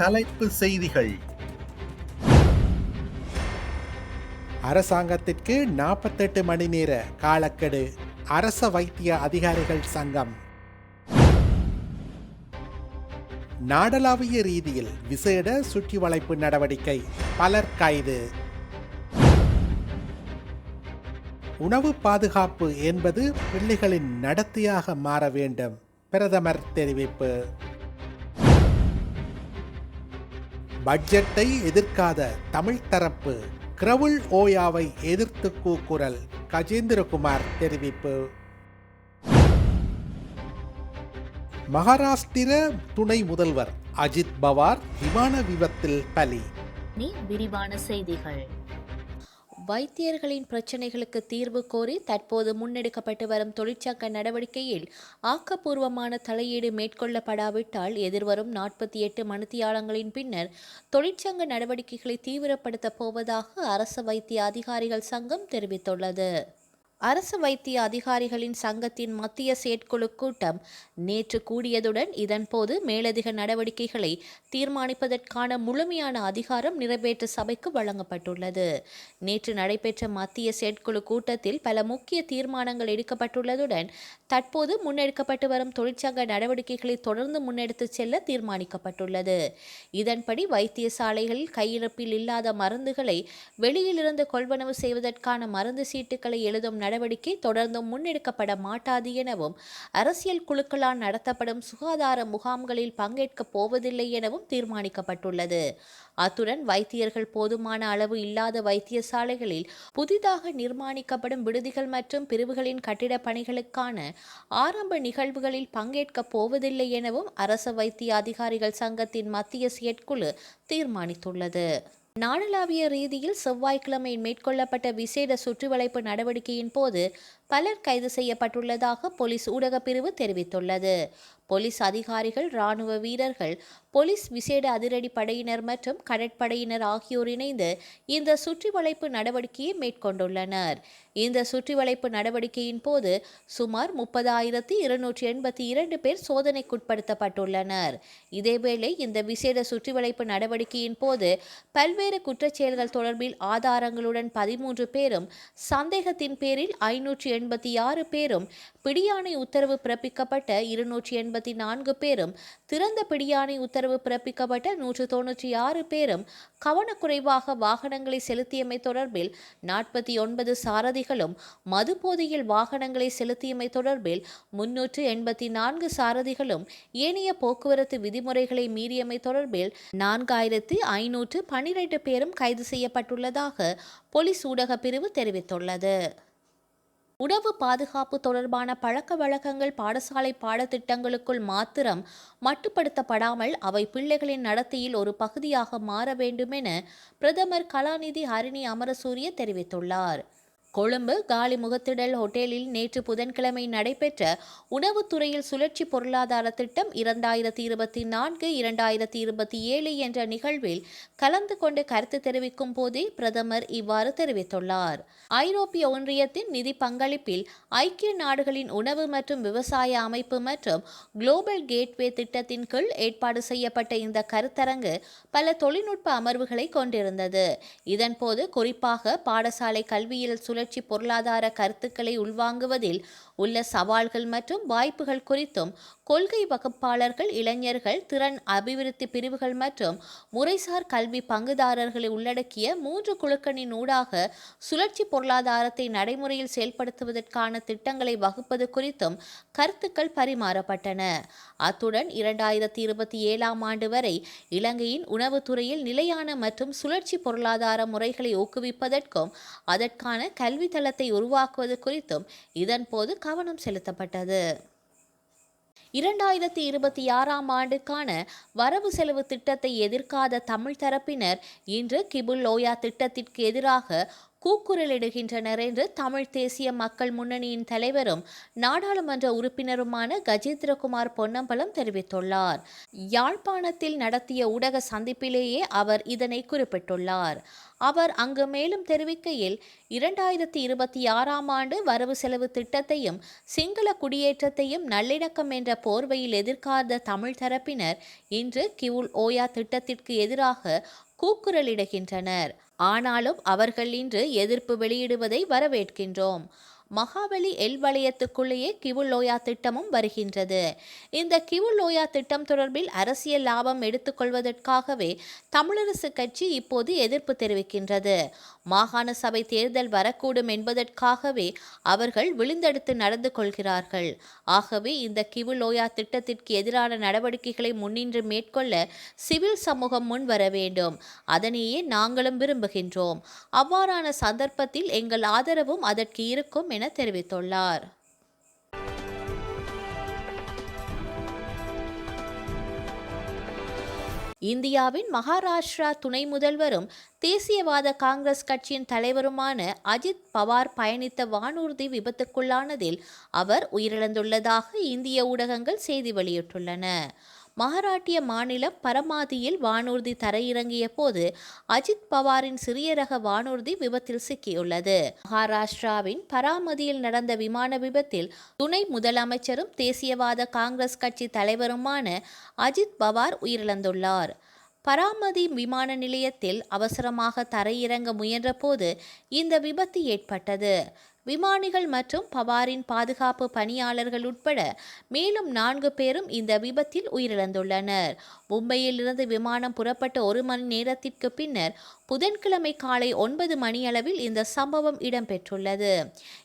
தலைப்பு செய்திகள். அரசாங்கத்திற்கு நாற்பத்தெட்டு மணி நேர காலக்கெடு. அரச வைத்திய அதிகாரிகள் சங்கம். நாடளாவிய ரீதியில் விசேட சுற்றி வளைப்பு நடவடிக்கை. பலர் கைது. உணவு பாதுகாப்பு என்பது பிள்ளைகளின் நடத்தையாக மாற வேண்டும். பிரதமர் தெரிவிப்பு. பட்ஜெட்டை எதிர்க்காத தமிழ் தரப்பு கிரவுல் ஓயாவை எதிர்த்து கூக்குரல். கஜேந்திரகுமார் தெரிவிப்பு. மகாராஷ்டிர துணை முதல்வர் அஜித் பவார் விமான விபத்தில் பலி. விரிவான செய்திகள். வைத்தியர்களின் பிரச்சினைகளுக்கு தீர்வு கோரி தற்போது முன்னெடுக்கப்பட்டு வரும் தொழிற்சங்க நடவடிக்கையில் ஆக்கப்பூர்வமான தலையீடு மேற்கொள்ளப்படாவிட்டால் எதிர்வரும் நாற்பத்தி எட்டு மணித்தியாலங்களின் பின்னர் தொழிற்சங்க நடவடிக்கைகளை தீவிரப்படுத்தப் போவதாக அரசு வைத்திய அதிகாரிகள் சங்கம் தெரிவித்துள்ளது. அரசு வைத்திய அதிகாரிகளின் சங்கத்தின் மத்திய செயற்குழு கூட்டம் நேற்று கூடியதுடன் இதன்போது மேலதிக நடவடிக்கைகளை தீர்மானிப்பதற்கான முழுமையான அதிகாரம் நிறைவேற்று சபைக்கு வழங்கப்பட்டுள்ளது. நேற்று நடைபெற்ற மத்திய செயற்குழு கூட்டத்தில் பல முக்கிய தீர்மானங்கள் எடுக்கப்பட்டுள்ளதுடன் தற்போது முன்னெடுக்கப்பட்டு வரும் தொழிற்சங்க நடவடிக்கைகளை தொடர்ந்து முன்னெடுத்து செல்ல தீர்மானிக்கப்பட்டுள்ளது. இதன்படி வைத்தியசாலைகளில் கையிருப்பில் இல்லாத மருந்துகளை வெளியிலிருந்து கொள்வனவு செய்வதற்கான மருந்து சீட்டுகளை எழுதும் நடவடிக்கை தொடர்ந்தும் முன்னெடுக்கப்பட மாட்டாது எனவும் அரசியல் குழுக்களால் நடத்தப்படும் சுகாதார முகாம்களில் பங்கேற்கப் போவதில்லை எனவும் தீர்மானிக்கப்பட்டுள்ளது. அத்துடன் வைத்தியர்கள் போதுமான அளவு இல்லாத வைத்தியசாலைகளில் புதிதாக நிர்மாணிக்கப்படும் விடுதிகள் மற்றும் பிரிவுகளின் கட்டிடப் பணிகளுக்கான ஆரம்ப நிகழ்வுகளில் பங்கேற்கப் போவதில்லை எனவும் அரச வைத்திய அதிகாரிகள் சங்கத்தின் மத்திய செயற்குழு தீர்மானித்துள்ளது. நாடளாவிய ரீதியில் செவ்வாய்க்கிழமை மேற்கொள்ளப்பட்ட விசேட சுற்றிவளைப்பு நடவடிக்கையின் போது பலர் கைது செய்யப்பட்டுள்ளதாக போலீஸ் ஊடகப் பிரிவு தெரிவித்துள்ளது. போலீஸ் அதிகாரிகள் இராணுவ வீரர்கள் போலீஸ் விசேட அதிரடி படையினர் மற்றும் கடற்படையினர் ஆகியோர் இணைந்து இந்த சுற்றிவளைப்பு நடவடிக்கையை மேற்கொண்டுள்ளனர். இந்த சுற்றிவளைப்பு நடவடிக்கையின் போது சுமார் முப்பதாயிரத்தி இருநூற்றி எண்பத்தி இரண்டு பேர் சோதனைக்குட்படுத்தப்பட்டுள்ளனர். இதேவேளை இந்த விசேட சுற்றிவளைப்பு நடவடிக்கையின் போது பல்வேறு குற்றச்செயல்கள் தொடர்பில் ஆதாரங்களுடன் பதிமூன்று பேரும் சந்தேகத்தின் பேரில் ஐநூற்றி எண்பத்தி ஆறு பேரும் பிடியாணை உத்தரவு பிறப்பிக்கப்பட்ட இருநூற்றி எண்பத்தி நான்கு பேரும் திறந்த பிடியாணை உத்தரவு பிறப்பிக்கப்பட்ட நூற்று தொன்னூற்றி ஆறு பேரும் கவனக்குறைவாக வாகனங்களை செலுத்தியமை தொடர்பில் நாற்பத்தி ஒன்பது சாரதிகளும் மதுபோதையில் வாகனங்களை செலுத்தியமை தொடர்பில் முன்னூற்று எண்பத்தி நான்கு சாரதிகளும் ஏனைய போக்குவரத்து விதிமுறைகளை மீறியமை தொடர்பில் நான்காயிரத்து ஐநூற்று பனிரெண்டு பேரும் கைது செய்யப்பட்டுள்ளதாக போலீஸ் ஊடக பிரிவு தெரிவித்துள்ளது. உணவு பாதுகாப்பு தொடர்பான பழக்க வழக்கங்கள் பாடசாலை பாடத்திட்டங்களுக்குள் மாத்திரம் மட்டுப்படுத்தப்படாமல் அவை பிள்ளைகளின் நடத்தையில் ஒரு பகுதியாக மாற வேண்டுமென பிரதமர் கலாநிதி ஹரிணி அமரசூரிய தெரிவித்துள்ளார். கொழும்பு காலி முகத்திடல் ஹோட்டலில் நேற்று புதன்கிழமை நடைபெற்ற உணவுத்துறையில் சுழற்சி பொருளாதார திட்டம் இரண்டாயிரத்தி இருபத்தி நான்கு இரண்டாயிரத்தி இருபத்தி ஏழு என்ற நிகழ்வில் கலந்து கொண்டு கருத்து தெரிவிக்கும் போதே பிரதமர் இவ்வாறு தெரிவித்துள்ளார். ஐரோப்பிய ஒன்றியத்தின் நிதி பங்களிப்பில் ஐக்கிய நாடுகளின் உணவு மற்றும் விவசாய அமைப்பு மற்றும் குளோபல் கேட்வே திட்டத்தின் கீழ் ஏற்பாடு செய்யப்பட்ட இந்த கருத்தரங்கு பல தொழில்நுட்ப அமர்வுகளை கொண்டிருந்தது. இதன்போது குறிப்பாக பாடசாலை கல்வியில் சுழற்சி பொருளாதார கருத்துக்களை உள்வாங்குவதில் உள்ள சவால்கள் மற்றும் வாய்ப்புகள் குறித்தும் கொள்கை வகுப்பாளர்கள் இளைஞர்கள் திறன் அபிவிருத்தி பிரிவுகள் மற்றும் முறைசார் கல்வி பங்குதாரர்களை உள்ளடக்கிய மூன்று குழுக்களின் ஊடாக சுழற்சி பொருளாதாரத்தை நடைமுறையில் செயல்படுத்துவதற்கான திட்டங்களை வகுப்பது குறித்தும் கருத்துக்கள் பரிமாறப்பட்டன. அத்துடன் இரண்டாயிரத்தி இருபத்தி ஏழாம் ஆண்டு வரை இலங்கையின் உணவுத்துறையில் நிலையான மற்றும் சுழற்சி பொருளாதார முறைகளை ஊக்குவிப்பதற்கும் அதற்கான கல்வி தளத்தை உருவாக்குவது குறித்தும் இதன்போது கவனம் செலுத்தப்பட்டது. இரண்டாயிரத்தி இருபத்தி ஆறாம் ஆண்டுக்கான வரவு செலவு திட்டத்தை எதிர்க்காத தமிழ் தரப்பினர் இன்று கிபுல் லோயா திட்டத்திற்கு எதிராக கூக்குரலிடுகின்றனர் என்று தமிழ் தேசிய மக்கள் முன்னணியின் தலைவரும் நாடாளுமன்ற உறுப்பினருமான கஜேந்திரகுமார் பொன்னம்பலம் தெரிவித்துள்ளார். யாழ்ப்பாணத்தில் நடத்திய ஊடக சந்திப்பிலேயே அவர் இதனை குறிப்பிட்டுள்ளார். அவர் அங்கு மேலும் தெரிவிக்கையில் இரண்டாயிரத்தி இருபத்தி ஆறாம் ஆண்டு வரவு செலவு திட்டத்தையும் சிங்கள குடியேற்றத்தையும் நல்லிணக்கம் என்ற போர்வையில் எதிர்கார்ந்த தமிழ் தரப்பினர் இன்று கிவுல் ஓயா திட்டத்திற்கு எதிராக கூக்குரலிடுகின்றனர். ஆனாலும் அவர்கள் இன்று எதிர்ப்பு வெளியிடுவதை வரவேற்கின்றோம். மகாபலி எல் வலயத்துக்குள்ளேயே கிவுலோயா திட்டமும் வருகின்றது. இந்த கிவுலோயா திட்டம் தொடர்பில் அரசியல் லாபம் எடுத்துக்கொள்வதற்காகவே தமிழரசு கட்சி இப்போது எதிர்ப்பு தெரிவிக்கின்றது. மாகாண சபை தேர்தல் வரக்கூடும் என்பதற்காகவே அவர்கள் விழுந்தெடுத்து நடந்து கொள்கிறார்கள். ஆகவே இந்த கிவுலோயா திட்டத்திற்கு எதிரான நடவடிக்கைகளை முன்னின்று மேற்கொள்ள சிவில் சமூகம் முன் வர வேண்டும். அதனையே நாங்களும் விரும்புகின்றோம். அவ்வாறான சந்தர்ப்பத்தில் எங்கள் ஆதரவும் அதற்கு இருக்கும் என தெரிவித்துள்ளார். இந்தியாவின் மகாராஷ்டிரா துணை முதல்வரும் தேசியவாத காங்கிரஸ் கட்சியின் தலைவருமான அஜித் பவார் பயணித்த வானூர்தி விபத்துக்குள்ளானதில் அவர் உயிரிழந்துள்ளதாக இந்திய ஊடகங்கள் செய்தி வெளியிட்டுள்ளன. மகாராட்டிய மாநிலம் பரமாதியில் வானூர்தி தரையிறங்கிய போது அஜித் பவாரின் சிறிய ரக வானூர்தி விபத்தில் சிக்கியுள்ளது. மகாராஷ்டிராவின் பராமதியில் நடந்த விமான விபத்தில் துணை முதலமைச்சரும் தேசியவாத காங்கிரஸ் கட்சி தலைவருமான அஜித் பவார் உயிரிழந்துள்ளார். பராமதி விமான நிலையத்தில் அவசரமாக தரையிறங்க முயன்றபோது இந்த விபத்து ஏற்பட்டது. விமானிகள் மற்றும் பவாரின் பாதுகாப்பு பணியாளர்கள் உட்பட மேலும் நான்கு பேரும் இந்த விபத்தில் உயிரிழந்துள்ளனர். மும்பையிலிருந்து விமானம் புறப்பட்ட ஒரு மணி நேரத்திற்கு பின்னர் புதன்கிழமை காலை ஒன்பது மணியளவில் இந்த சம்பவம் இடம்பெற்றுள்ளது.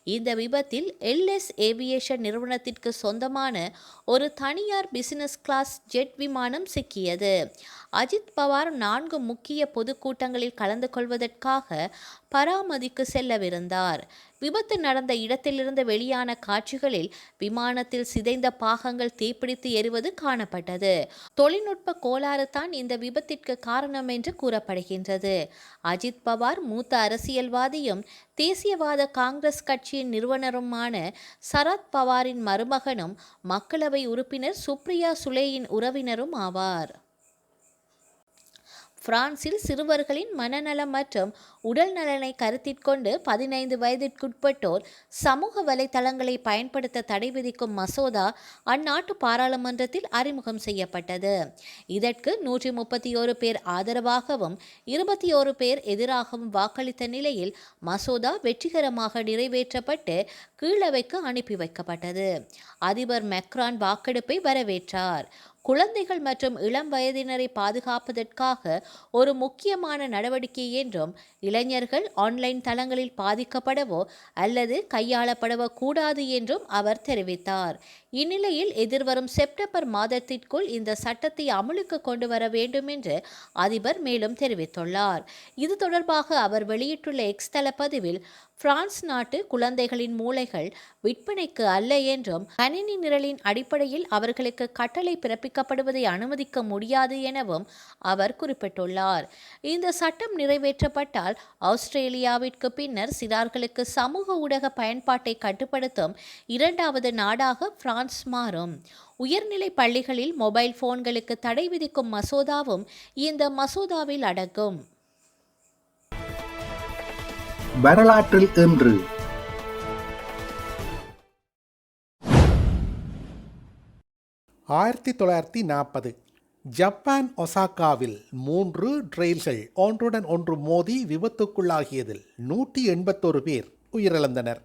இந்த விபத்தில் எல்எஸ் ஏவியேஷன் நிறுவனத்திற்கு சொந்தமான ஒரு தனியார் பிசினஸ் கிளாஸ் ஜெட் விமானம் சிக்கியது. அஜித் பவார் நான்கு முக்கிய பொதுக்கூட்டங்களில் கலந்து கொள்வதற்காக பராமதிக்கு செல்லவிருந்தார். விபத்து நடந்த இடத்திலிருந்து வெளியான காட்சிகளில் விமானத்தில் சிதைந்த பாகங்கள் தீப்பிடித்து எரிவது காணப்பட்டது. தொழில்நுட்ப கோளாறு தான் இந்த விபத்திற்கு காரணம் என்று கூறப்படுகின்றது. அஜித் பவார் மூத்த அரசியல்வாதியும் தேசியவாத காங்கிரஸ் கட்சியின் நிறுவனருமான சரத் பவாரின் மருமகனும் மக்களவை உறுப்பினர் சுப்ரியா சுலேயின் உறவினரும் ஆவார். பிரான்சில் சிறுவர்களின் மனநலம் மற்றும் உடல் நலனை கருத்திற்கொண்டு பதினைந்து வயதிற்குட்பட்டோர் சமூக வலைதளங்களை பயன்படுத்த தடை விதிக்கும் மசோதா அந்நாட்டு பாராளுமன்றத்தில் அறிமுகம் செய்யப்பட்டது. இதற்கு நூற்றி முப்பத்தி ஓரு பேர் ஆதரவாகவும் இருபத்தி ஓரு பேர் எதிராகவும் வாக்களித்த நிலையில் மசோதா வெற்றிகரமாக நிறைவேற்றப்பட்டு கீழவைக்கு அனுப்பி வைக்கப்பட்டது. அதிபர் மெக்ரான் வாக்கெடுப்பை வரவேற்றார். குழந்தைகள் மற்றும் இளம் வயதினரை பாதுகாப்பதற்காக ஒரு முக்கியமான நடவடிக்கை என்றும் இளைஞர்கள் ஆன்லைன் தளங்களில் பாதிக்கப்படவோ அல்லது கையாளப்படவோ கூடாது என்றும் அவர் தெரிவித்தார். இந்நிலையில் எதிர்வரும் செப்டம்பர் மாதத்திற்குள் இந்த சட்டத்தை அமலுக்கு கொண்டு வர வேண்டும் என்று அதிபர் மேலும் தெரிவித்துள்ளார். இது தொடர்பாக அவர் வெளியிட்டுள்ள எக்ஸ் தள பதிவில் பிரான்ஸ் நாட்டு குழந்தைகளின் மூளைகள் விற்பனைக்கு அல்ல என்றும் கணினி நிரலின் அடிப்படையில் அவர்களுக்கு கட்டளை எடுக்கப்படுவதை அனுமதிக்க முடியாது எனவும் அவர் குறிப்பிட்டுள்ளார். இந்த சட்டம் நிறைவேற்றப்பட்டால் ஆஸ்திரேலியாவிற்கு பின்னர் சிறார்களுக்கு சமூக ஊடக பயன்பாட்டை கட்டுப்படுத்தும் இரண்டாவது நாடாக பிரான்ஸ் மாறும். உயர்நிலை பள்ளிகளில் மொபைல் போன்களுக்கு தடை விதிக்கும் மசோதாவும் இந்த மசோதாவில் அடங்கும். வரலாற்றில் இன்று ஆயிரத்தி தொள்ளாயிரத்தி நாற்பது. ஜப்பான் ஒசாக்காவில் மூன்று ட்ரெயில்கள் ஒன்றுடன் ஒன்று மோதி விபத்துக்குள்ளாகியதில் நூற்றி எண்பத்தொரு பேர் உயிரிழந்தனர்.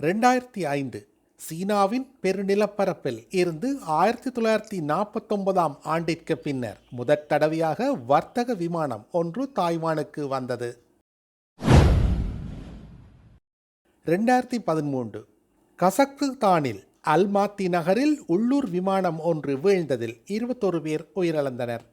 ரெண்டாயிரத்தி ஐந்து சீனாவின் பெருநிலப்பரப்பில் இருந்து ஆயிரத்தி தொள்ளாயிரத்தி நாற்பத்தொன்பதாம் ஆண்டிற்கு பின்னர் முதற் தடவையாக வர்த்தக விமானம் ஒன்று தாய்வானுக்கு வந்தது. ரெண்டாயிரத்தி பதிமூன்று கசக்குதானில் அல்மாத்தி நகரில் உள்ளூர் விமானம் ஒன்று வீழ்ந்ததில் இருபத்தொரு பேர் உயிரிழந்தனர்.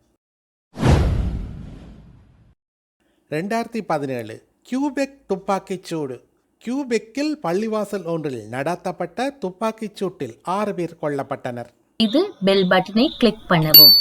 ரெண்டாயிரத்தி பதினேழு கியூபெக் துப்பாக்கிச் சூடு. கியூபெக்கில் பள்ளிவாசல் ஒன்றில் நடத்தப்பட்ட துப்பாக்கிச் சூட்டில் ஆறு பேர் கொல்லப்பட்டனர். இது பெல் பட்டனை கிளிக் பண்ணவும்.